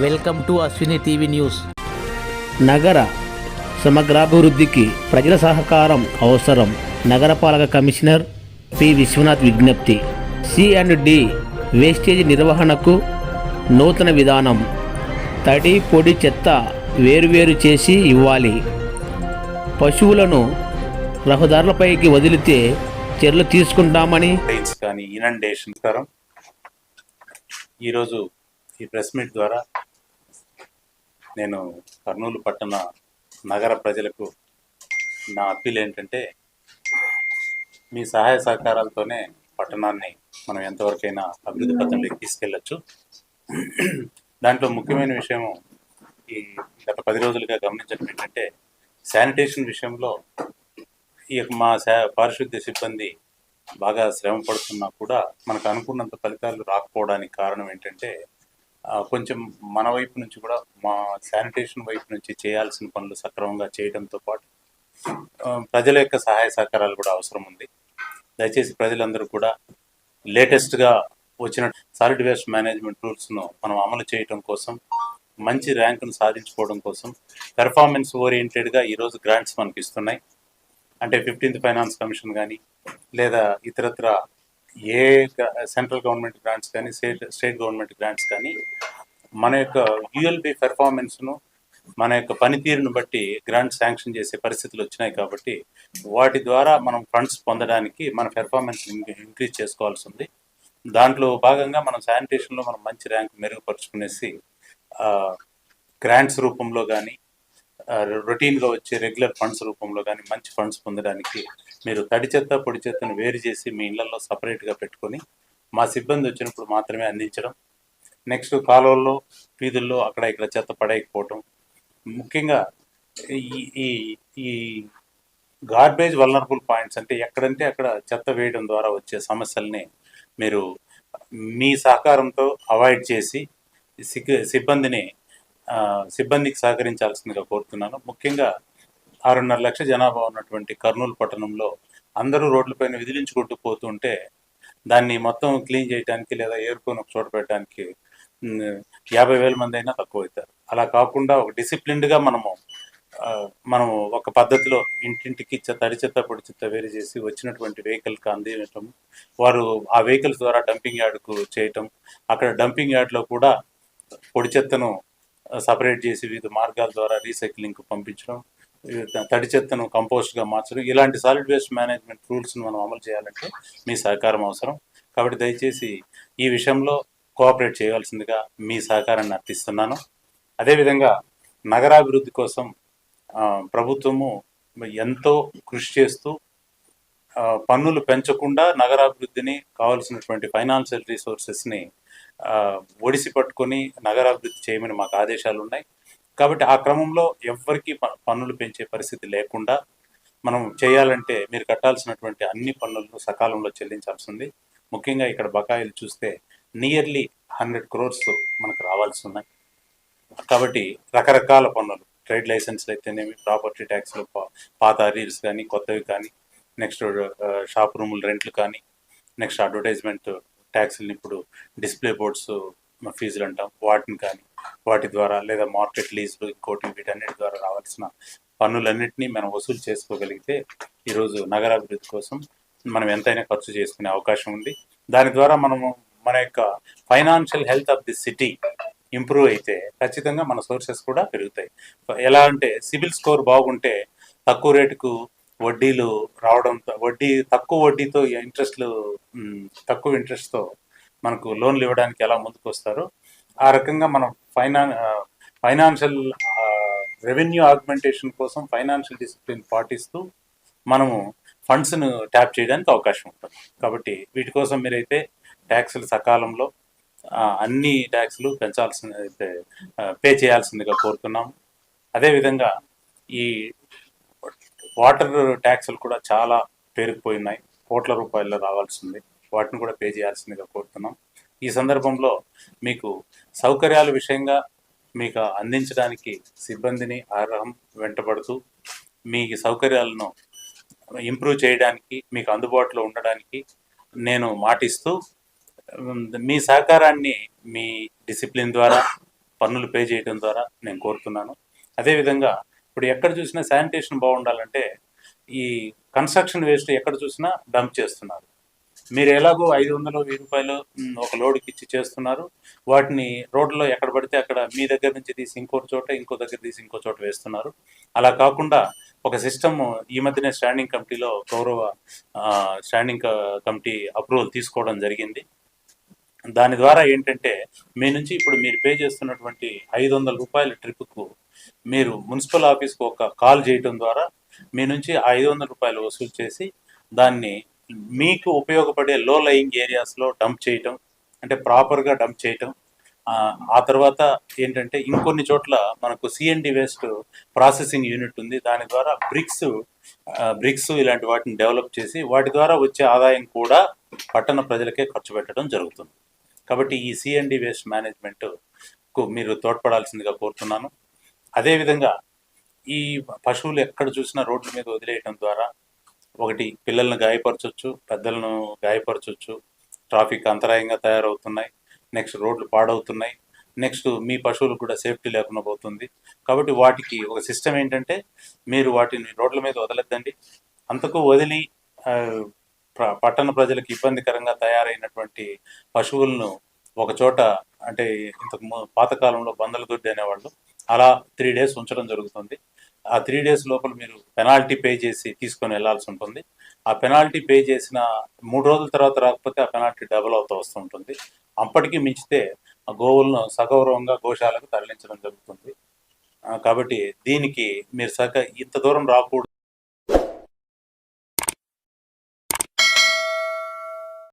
Welcome to Ashwini TV news. నగర సమగ్రాభివృద్ధికి ప్రజల సహకారం అవసరం నగరపాలక కమిషనర్ పి. విశ్వనాథ్ విజ్ఞప్తి. సి అండ్ డి వేస్టేజ్ నిర్వహణకు నూతన విధానం. తడి పొడి చెత్త వేరువేరు చేసి ఇవ్వాలి. పశువులను రహదారులపైకి వదిలితే చర్యలు తీసుకుంటామని కానీ ఇనండేషన్ ఈరోజు ఈ ప్రెస్ మీట్ ద్వారా నేను కర్నూలు పట్టణ నగర ప్రజలకు నా అప్పీల్ ఏంటంటే మీ సహాయ సహకారాలతోనే పట్టణాన్ని మనం ఎంతవరకైనా అభివృద్ధి పథంలోకి తీసుకెళ్ళచ్చు. దాంట్లో ముఖ్యమైన విషయం ఈ గత పది రోజులుగా గమనించడం ఏంటంటే శానిటేషన్ విషయంలో ఈ యొక్క మా శా పారిశుద్ధ్య సిబ్బంది బాగా శ్రమ పడుతున్నా కూడా మనకు అనుకున్నంత ఫలితాలు రాకపోవడానికి కారణం ఏంటంటే కొంచెం మన వైపు నుంచి కూడా మా శానిటేషన్ వైపు నుంచి చేయాల్సిన పనులు సక్రమంగా చేయడంతో పాటు ప్రజల యొక్క సహాయ సహకారాలు కూడా అవసరం ఉంది. దయచేసి ప్రజలందరూ కూడా లేటెస్ట్గా వచ్చిన సాలిడ్ వేస్ట్ మేనేజ్మెంట్ రూల్స్ను మనం అమలు చేయడం కోసం మంచి ర్యాంకును సాధించుకోవడం కోసం పెర్ఫార్మెన్స్ ఓరియంటెడ్గా ఈరోజు గ్రాంట్స్ మనకి ఇస్తున్నాయి అంటే ఫిఫ్టీన్త్ ఫైనాన్స్ కమిషన్ కానీ లేదా ఇతరత్ర ఏ సెంట్రల్ గవర్నమెంట్ గ్రాంట్స్ కానీ స్టేట్ స్టేట్ గవర్నమెంట్ గ్రాంట్స్ కానీ మన యొక్క యుఎల్బి పెర్ఫార్మెన్స్ను మన యొక్క పనితీరును బట్టి గ్రాంట్ శాంక్షన్ చేసే పరిస్థితులు వచ్చినాయి కాబట్టి వాటి ద్వారా మనం ఫండ్స్ పొందడానికి మన పెర్ఫార్మెన్స్ ఇంక్రీజ్ చేసుకోవాల్సి ఉంది. దాంట్లో భాగంగా మనం శానిటేషన్లో మనం మంచి ర్యాంక్ మెరుగుపరుచుకునేసి గ్రాంట్స్ రూపంలో కానీ రొటీన్గా వచ్చే రెగ్యులర్ ఫండ్స్ రూపంలో కానీ మంచి ఫండ్స్ పొందడానికి మీరు తడి చెత్త పొడి చెత్తను వేరు చేసి మీ ఇళ్ళలో సపరేట్గా పెట్టుకొని మా సిబ్బంది వచ్చినప్పుడు మాత్రమే అందించడం. నెక్స్ట్ కాలువల్లో వీధుల్లో అక్కడ ఇక్కడ చెత్త పడేయకపోవటం. ముఖ్యంగా ఈ ఈ ఈ గార్బేజ్ వల్నరబుల్ పాయింట్స్ అంటే ఎక్కడంటే అక్కడ చెత్త వేయడం ద్వారా వచ్చే సమస్యల్ని మీరు మీ సహకారంతో అవాయిడ్ చేసి సిగ్- సిబ్బందిని సిబ్బందికి సహకరించాల్సిందిగా కోరుతున్నాను. ముఖ్యంగా ఆరున్నర లక్షల జనాభా ఉన్నటువంటి కర్నూలు పట్టణంలో అందరూ రోడ్లపైన విదిలించుకుంటూ పోతుంటే దాన్ని మొత్తం క్లీన్ చేయడానికి లేదా ఏరుకొని ఒక చోట పెట్టడానికి యాభై వేల మంది అయినా తక్కువ అవుతారు అలా కాకుండా ఒక డిసిప్లిన్డ్గా మనము మనం మనము ఒక పద్ధతిలో ఇంటింటికి చెత్త తడి చెత్త పొడి చెత్త వేరు చేసి వచ్చినటువంటి వెహికల్కి అందించడం వారు ఆ వెహికల్స్ ద్వారా డంపింగ్ యార్డ్కు చేయటం అక్కడ డంపింగ్ యార్డ్లో కూడా పొడి చెత్తను సపరేట్ చేసి వివిధ మార్గాల ద్వారా రీసైక్లింగ్కి పంపించడం తడి చెత్తను కంపోస్ట్గా మార్చడం ఇలాంటి సాలిడ్ వేస్ట్ మేనేజ్మెంట్ రూల్స్ను మనం అమలు చేయాలంటే మీ సహకారం అవసరం. కాబట్టి దయచేసి ఈ విషయంలో కోఆపరేట్ చేయవలసిందిగా మీ సహకారాన్ని అర్థిస్తున్నాను. అదేవిధంగా నగరాభివృద్ధి కోసం ప్రభుత్వము ఎంతో కృషి చేస్తూ పన్నులు పెంచకుండా నగరాభివృద్ధిని కావాల్సినటువంటి ఫైనాన్షియల్ రీసోర్సెస్ని ఒడిసి పట్టుకొని నగరాభివృద్ధి చేయమని మాకు ఆదేశాలు ఉన్నాయి. కాబట్టి ఆ క్రమంలో ఎవ్వరికీ ప- పన్నులు పెంచే పరిస్థితి లేకుండా మనం చేయాలంటే మీరు కట్టాల్సినటువంటి అన్ని పన్నులను సకాలంలో చెల్లించాల్సి ఉంది. ముఖ్యంగా ఇక్కడ బకాయిలు చూస్తే నియర్లీ హండ్రెడ్ క్రోర్స్ మనకు రావాల్సి ఉన్నాయి. కాబట్టి రకరకాల పన్నులు ట్రేడ్ లైసెన్స్లు అయితేనేమి ప్రాపర్టీ ట్యాక్స్లు పాత అరీర్స్ కానీ కొత్తవి కానీ నెక్స్ట్ షాప్ రూములు రెంట్లు కానీ నెక్స్ట్ అడ్వర్టైజ్మెంట్ ట్యాక్స్ని ఇప్పుడు డిస్ప్లే బోర్డ్స్ ఫీజులు అంటాం. వాటిని కానీ వాటి ద్వారా లేదా మార్కెట్ లీజులు ఇంకోటి వీటన్నిటి ద్వారా రావాల్సిన పన్నులన్నింటినీ మనం వసూలు చేసుకోగలిగితే ఈరోజు నగరాభివృద్ధి కోసం మనం ఎంతైనా ఖర్చు చేసుకునే అవకాశం ఉంది. దాని ద్వారా మనము మన యొక్క financial health of the city improve అయితే ఖచ్చితంగా మన సోర్సెస్ కూడా పెరుగుతాయి. ఎలా అంటే సిబిల్ స్కోర్ బాగుంటే తక్కువ రేటుకు వడ్డీలు రావడంతో వడ్డీ తక్కువ వడ్డీతో ఇంట్రెస్ట్లు తక్కువ ఇంట్రెస్ట్తో మనకు లోన్లు ఇవ్వడానికి ఎలా ముందుకు వస్తారో ఆ రకంగా మనం ఫైనాన్ ఫైనాన్షియల్ రెవెన్యూ ఆగ్మెంటేషన్ కోసం ఫైనాన్షియల్ డిసిప్లిన్ పాటిస్తూ మనము ఫండ్స్ను ట్యాప్ చేయడానికి అవకాశం ఉంటుంది. కాబట్టి వీటి కోసం మీరైతే ట్యాక్సులు సకాలంలో అన్ని ట్యాక్సులు పెంచాల్సిన పే చేయాల్సిందిగా కోరుతున్నాము. అదేవిధంగా ఈ వాటర్ ట్యాక్సులు కూడా చాలా పేరుకుపోయినాయి. కోట్ల రూపాయల్లో రావాల్సింది. వాటిని కూడా పే చేయాల్సిందిగా కోరుతున్నాం. ఈ సందర్భంలో మీకు సౌకర్యాల విషయంగా మీకు అందించడానికి సిబ్బందిని అర్హం వెంటబడుతూ మీ సౌకర్యాలను ఇంప్రూవ్ చేయడానికి మీకు అందుబాటులో ఉండడానికి నేను మాటిస్తూ మీ సహకారాన్ని మీ డిసిప్లిన్ ద్వారా పన్నులు పే చేయడం ద్వారా నేను కోరుతున్నాను. అదేవిధంగా ఇప్పుడు ఎక్కడ చూసినా శానిటేషన్ బాగుండాలంటే ఈ కన్స్ట్రక్షన్ వేస్ట్ ఎక్కడ చూసినా డంప్ చేస్తున్నారు. మీరు ఎలాగో ఐదు వందలు వెయ్యి రూపాయలు ఒక లోడ్కి ఇచ్చి చేస్తున్నారు. వాటిని రోడ్లో ఎక్కడ పడితే అక్కడ మీ దగ్గర నుంచి తీసి ఇంకో చోట ఇంకో దగ్గర తీసి ఇంకో చోట వేస్తున్నారు. అలా కాకుండా ఒక సిస్టమ్ ఈ మధ్యనే స్టాండింగ్ కమిటీలో గౌరవ స్టాండింగ్ కమిటీ అప్రూవల్ తీసుకోవడం జరిగింది. దాని ద్వారా ఏంటంటే మీ నుంచి ఇప్పుడు మీరు పే చేస్తున్నటువంటి ఐదు వందల రూపాయల ట్రిప్కు మీరు మున్సిపల్ ఆఫీస్కి ఒక కాల్ చేయటం ద్వారా మీ నుంచి ఐదు వందల రూపాయలు వసూలు చేసి దాన్ని మీకు ఉపయోగపడే లో లయింగ్ ఏరియాస్లో డంప్ చేయటం అంటే ప్రాపర్గా డంప్ చేయటం. ఆ, ఆ తర్వాత ఏంటంటే ఇంకొన్ని చోట్ల మనకు సిఎన్డి వేస్ట్ ప్రాసెసింగ్ యూనిట్ ఉంది. దాని ద్వారా బ్రిక్స్ బ్రిక్స్ ఇలాంటి వాటిని డెవలప్ చేసి వాటి ద్వారా వచ్చే ఆదాయం కూడా పట్టణ ప్రజలకే ఖర్చు పెట్టడం జరుగుతుంది. కాబట్టి ఈ సిఎన్డి వేస్ట్ మేనేజ్మెంట్కు మీరు తోడ్పడాల్సిందిగా కోరుతున్నాను. అదేవిధంగా ఈ పశువులు ఎక్కడ చూసినా రోడ్ల మీద వదిలేయటం ద్వారా ఒకటి పిల్లల్ని గాయపరచవచ్చు పెద్దలను గాయపరచవచ్చు ట్రాఫిక్ అంతరాయంగా తయారవుతున్నాయి నెక్స్ట్ రోడ్లు పాడవుతున్నాయి నెక్స్ట్ మీ పశువులకు కూడా సేఫ్టీ లేకుండా పోతుంది. కాబట్టి వాటికి ఒక సిస్టమ్ ఏంటంటే మీరు వాటిని రోడ్ల మీద వదలద్దండి. అంతకు వదిలి పట్టణ ప్రజలకు ఇబ్బందికరంగా తయారైనటువంటి పశువులను ఒక చోట అంటే ఇంతకు ము- పాతకాలంలో బందల దొడ్డి అనేవాళ్ళు అలా త్రీ డేస్ ఉంచడం జరుగుతుంది. ఆ త్రీ డేస్ లోపల మీరు పెనాల్టీ పే చేసి తీసుకొని వెళ్ళాల్సి ఉంటుంది. ఆ పెనాల్టీ పే చేసిన మూడు రోజుల తర్వాత రాకపోతే ఆ పెనాల్టీ డబుల్ అవుతూ వస్తూ ఉంటుంది. అప్పటికి మించితే ఆ గోవులను సగౌరవంగా గోశాలకు తరలించడం జరుగుతుంది. కాబట్టి దీనికి మీరు సగ ఇంత దూరం రాకూడదు.